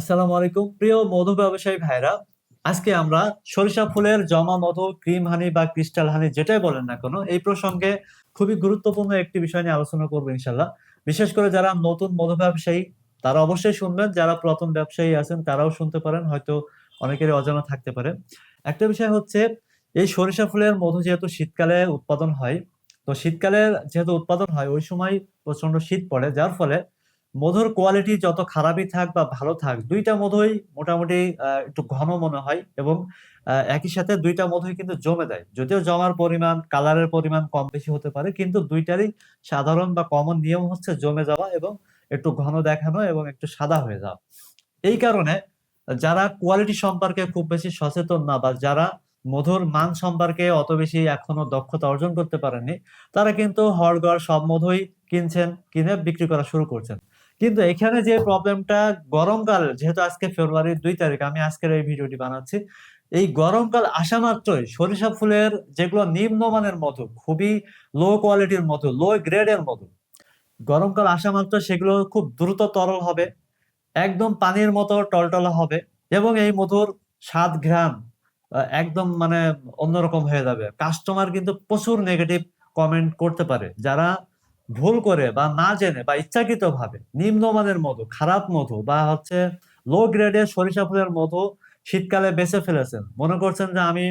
আসসালামু আলাইকুম। প্রিয় মধু ব্যবসায়ী ভাইরা আজকে আমরা সরিষা ফুলের জমা মধু, ক্রিম হানি বা ক্রিস্টাল হানি যেটাই বলেন না কেন, এই প্রসঙ্গে খুবই গুরুত্বপূর্ণ একটি বিষয় নিয়ে আলোচনা করব ইনশাল্লাহ বিশেষ করে যারা নতুন মধু ব্যবসায়ী, তারা অবশ্যই শুনবেন। যারা প্রথম ব্যবসায়ী আছেন, তারাও শুনতে পারেন, হয়তো অনেকেরই অজানা থাকতে পারে। একটা বিষয় হচ্ছে, এই সরিষা ফুলের মধু যেহেতু শীতকালে উৎপাদন হয়, তো শীতকালে যেহেতু উৎপাদন হয়, ওই সময় প্রচণ্ড শীত পড়ে, যার ফলে মধুর কোয়ালিটি যত খারাপই থাক বা ভালো থাক, দুইটা মধুই মোটামুটি একটু ঘন মনে হয় এবং একই সাথে দুইটা মধুই কিন্তু জমে দেয়। যদিও জমার পরিমাণ কালারের পরিমাণ কম বেশি হতে পারে, কিন্তু দুইটারই সাধারণ বা কমন নিয়ম হচ্ছে জমে যাওয়া এবং একটু ঘন দেখানো এবং একটু সাদা হয়ে যাওয়া। এই কারণে যারা কোয়ালিটি সম্পর্কে খুব বেশি সচেতন না বা যারা মধুর মান সম্পর্কে অত বেশি এখনও দক্ষতা অর্জন করতে পারেননি, তারা কিন্তু হরগড় সব মধুই কিনছেন, কিনে বিক্রি করা শুরু করছেন। কিন্তু এখানে যে প্রবলেমটা গরমকাল, যেহেতু আজকে ফেব্রুয়ারির দুই তারিখ, আমি আজকের এই ভিডিওটি বানাচ্ছি। এই গরমকাল আসা মাত্রই সরিষা ফুলের যেগুলো নিম্নমানের মধু, খুবই লো কোয়ালিটির মধু লো গ্রেডের মধু, গরমকাল আসা মাত্র সেগুলো খুব দ্রুত তরল হবে, একদম পানির মতো টলটলা হবে এবং এই মধুর স্বাদ ঘ্রাণ একদম মানে অন্যরকম হয়ে যাবে। কাস্টমার কিন্তু প্রচুর নেগেটিভ কমেন্ট করতে পারে। যারা ভুল করে বা না জেনে বা ইচ্ছাকৃত ভাবে নিম্নমানের মধু, খারাপ মধু বা হচ্ছে লো গ্রেডের সরিষা ফুলের মধু শীতকালে বেছে ফেলেছেন। মনে করছেন যে আমি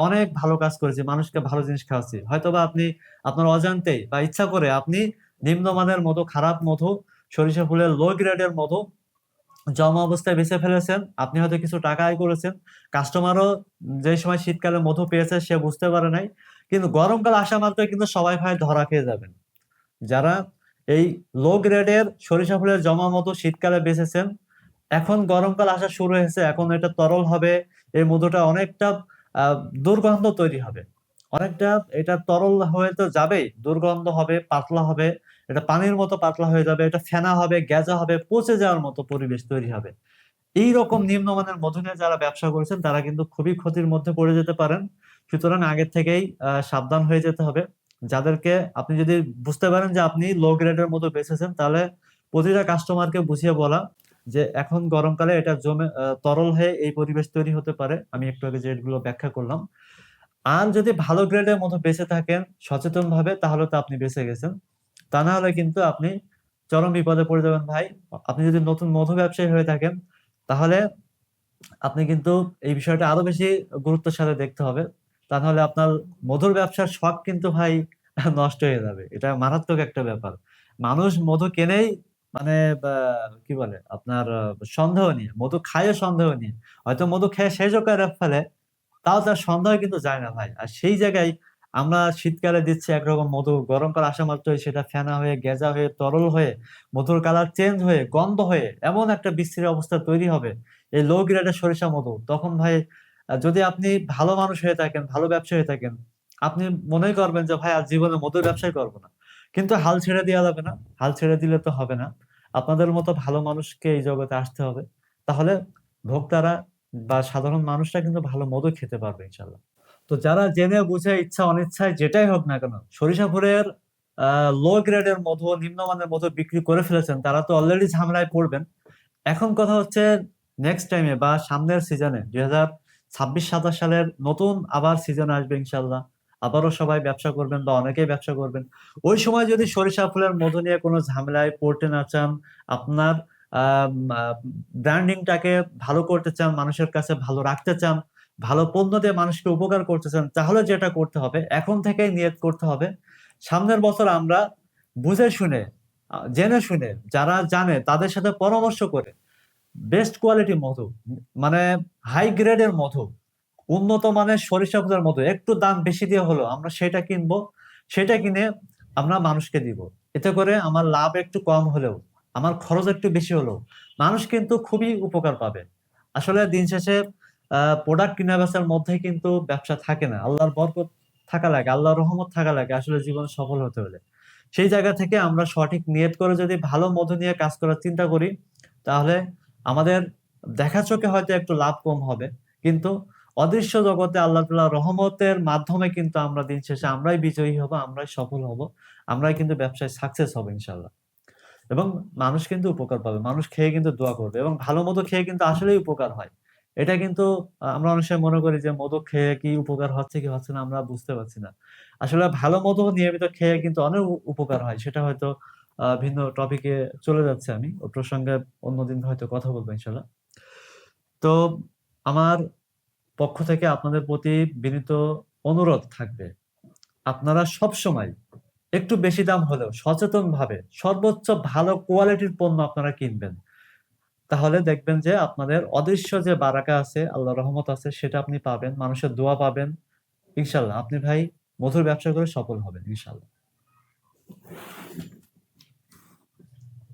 অনেক ভালো কাজ করেছি, মানুষকে ভালো জিনিস খাওয়াচ্ছি। হয়তোবা আপনি আপনার অজান্তেই বা ইচ্ছা করে আপনি নিম্নমানের মধু, খারাপ মধু, সরিষা ফুলের লো গ্রেডের মধু জমা অবস্থায় বেছে ফেলেছেন। আপনি হয়তো কিছু টাকা আয় করেছেন। কাস্টমারও যে সময় শীতকালে মধু পেয়েছে সে বুঝতে পারে নাই। কিন্তু গরমকাল আসা মাত্রই কিন্তু সবাই ভাই ধরা খেয়ে যাবেন। যারা এই লো গ্রেডের সরিষা ফুলের জমা মতো শীতকালে বেঁচেছেন, এখন গরমকাল আসা শুরু হয়েছে, এখন এটা তরল হবে, এই মধুটা অনেকটা দুর্গন্ধ তৈরি হবে। অনেকটা এটা তরল হয়ে তো যাবেই, দুর্গন্ধ হবে, পাতলা হবে, এটা পানির মতো পাতলা হয়ে যাবে, এটা ফেনা হবে, গ্যাজা হবে, পচে যাওয়ার মতো পরিবেশ তৈরি হবে। এই রকম নিম্নমানের মধু নিয়ে যারা ব্যবসা করেছেন, তারা কিন্তু খুবই ক্ষতির মধ্যে পড়ে যেতে পারেন। সুতরাং আগের থেকেই সাবধান হয়ে যেতে হবে। যাদেরকে আপনি যদি বুঝতে পারেন যে আপনি লো গ্রেডের মতো বেঁচেছেন তাহলে প্রতিটা কাস্টমারকে বুঝিয়ে বলা যে এখন গরমকালে এটা জমে তরল হয়ে এই পরিবেশ তৈরি হতে পারে। আমি একটু আগে যেগুলো ব্যাখ্যা করলাম। আর যদি ভালো গ্রেডের মতো বেঁচে থাকেন সচেতন ভাবে তাহলে তো আপনি বেঁচে গেছেন। তা না হলে কিন্তু আপনি চরম বিপদে পড়ে যাবেন ভাই। আপনি যদি নতুন মধু ব্যবসায়ী হয়ে থাকেন, তাহলে আপনি কিন্তু এই বিষয়টা আরও বেশি গুরুত্বের সাথে দেখতে হবে। তা নাহলে আপনার মধুর ব্যবসার শখ কিন্তু ভাই নষ্ট হয়ে যাবে। এটা মারাত্মক একটা ব্যাপার। মানুষ মধু কেনেই মানে কি বলে? আপনার সন্দেহ নিয়ে, মধু খায় সন্দেহ নিয়ে। হয়তো মধু খেয়ে শেষও করে ফেলে তাও তার সন্দেহ কিন্তু যায় না ভাই। আর সেই জায়গায় আমরা শীতকালে দিচ্ছি একরকম মধু গরমকাল আসা মাত্রই সেটা ফেনা হয়ে, গেজা হয়ে, তরল হয়ে, মধুর কালার চেঞ্জ হয়ে, গন্ধ হয়ে এমন একটা বিশ্রী অবস্থা তৈরি হবে। এই লো গ্রেডের সরিষা মধু। তখন ভাই যদি আপনি ভালো মানুষ হয়ে থাকেন, ভালো ব্যবসা হয়ে থাকেন, আপনি মনে করবেন যে, ভাই, আজ জীবনে মধুর ব্যবসাই করব না। কিন্তু হাল ছেড়ে দেওয়া যাবে না। হাল ছেড়ে দিলে তো হবে না। আপনাদের মতো ভালো মানুষকে এই জগতে আসতে হবে। তাহলে ভোক্তারা বা সাধারণ মানুষরা কিন্তু ভালো মধু খেতে পারবে ইনশাল্লাহ তো যারা জেনে, বুঝে, ইচ্ছা, অনিচ্ছায় যেটাই হোক না কেন, সরিষা ফুলের লো গ্রেডের মধু, নিম্নমানের মধু বিক্রি করে ফেলেছেন, তারা তো অলরেডি ঝামেলায় পড়বেন। এখন কথা হচ্ছে নেক্সট টাইমে বা সামনের সিজনে দুই হাজার ছাব্বিশ সাতাশ সালের নতুন আবার সিজন আসবে ইনশাল্লাহ আবারও সবাই ব্যবসা করবেন বা অনেকেই ব্যবসা করবেন। ওই সময় যদি সরিষা ফুলের মধু নিয়ে কোনো ঝামেলায় পড়তে না চান, আপনার ব্র্যান্ডিংটাকে ভালো করতে চান, মানুষের কাছে ভালো রাখতে চান, ভালো পণ্য দিয়ে মানুষকে উপকার করতে চান, তাহলে যেটা করতে হবে, এখন থেকেই নিয়ত করতে হবে। সামনের বছর আমরা বুঝে শুনে জেনে শুনে, যারা জানে, তাদের সাথে পরামর্শ করে বেস্ট কোয়ালিটি মধু মানে হাই গ্রেডের মধু, উন্নত মানের সরিষা মধু, একটু দাম বেশি দিয়ে হলো আমরা সেটা কিনবো, সেটা কিনে আমরা মানুষকে দিব। এতে করে আমার লাভ একটু কম হলেও, আমার খরচ একটু বেশি হলেও, মানুষ কিন্তু খুবই উপকার পাবে। আসলে দিন শেষে প্রোডাক্ট কিনা বেচার মধ্যে কিন্তু ব্যবসা থাকে না। আল্লাহর বরকত থাকা লাগে, আল্লাহর রহমত থাকা লাগে, আসলে জীবনে সফল হতে হলে। সেই জায়গা থেকে আমরা সঠিক নিয়ত করে যদি ভালো মধু নিয়ে কাজ করার চিন্তা করি, তাহলে আমাদের দেখা চোখে হয়তো একটু লাভ কম হবে, কিন্তু অদৃশ্য জগতে আল্লাহ তাআলা রহমতের মাধ্যমে কিন্তু আমরা দিন শেষে আমরাই বিজয়ী হব, আমরাই সফল হব, আমরাই কিন্তু ব্যবসায় সাকসেস হব ইনশাল্লাহ এবং মানুষ কিন্তু উপকার পাবে। মানুষ খেয়ে কিন্তু দোয়া করবে এবং ভালো মধু খেয়ে কিন্তু আসলেই উপকার হয়। এটা কিন্তু আমরা অনেক সময় মনে করি যে মধু খেয়ে কি উপকার হচ্ছে কি হচ্ছে না আমরা বুঝতে পারছি না। আসলে ভালো মধু নিয়মিত খেয়ে কিন্তু অনেক উপকার হয়। সেটা হয়তো ভিন্ন টপিকে চলে যাচ্ছি আমি। ও প্রসঙ্গে অন্যদিন হয়তো কথা বলব ইনশাআল্লাহ। তো আমার পক্ষ থেকে আপনাদের প্রতি বিনীত অনুরোধ থাকবে। আপনারা সবসময় একটু বেশি দাম হলেও সচেতনভাবে সর্বোচ্চ ভালো কোয়ালিটির পণ্য আপনারা কিনবেন। তাহলে দেখবেন যে আপনাদের অদৃশ্য যে বারাকা আছে, আল্লাহ রহমত আছে সেটা আপনি পাবেন। মানুষের দোয়া পাবেন। ইনশাল্লাহ আপনি ভাই মধুর ব্যবসা করে সফল হবেন ইনশাআল্লাহ।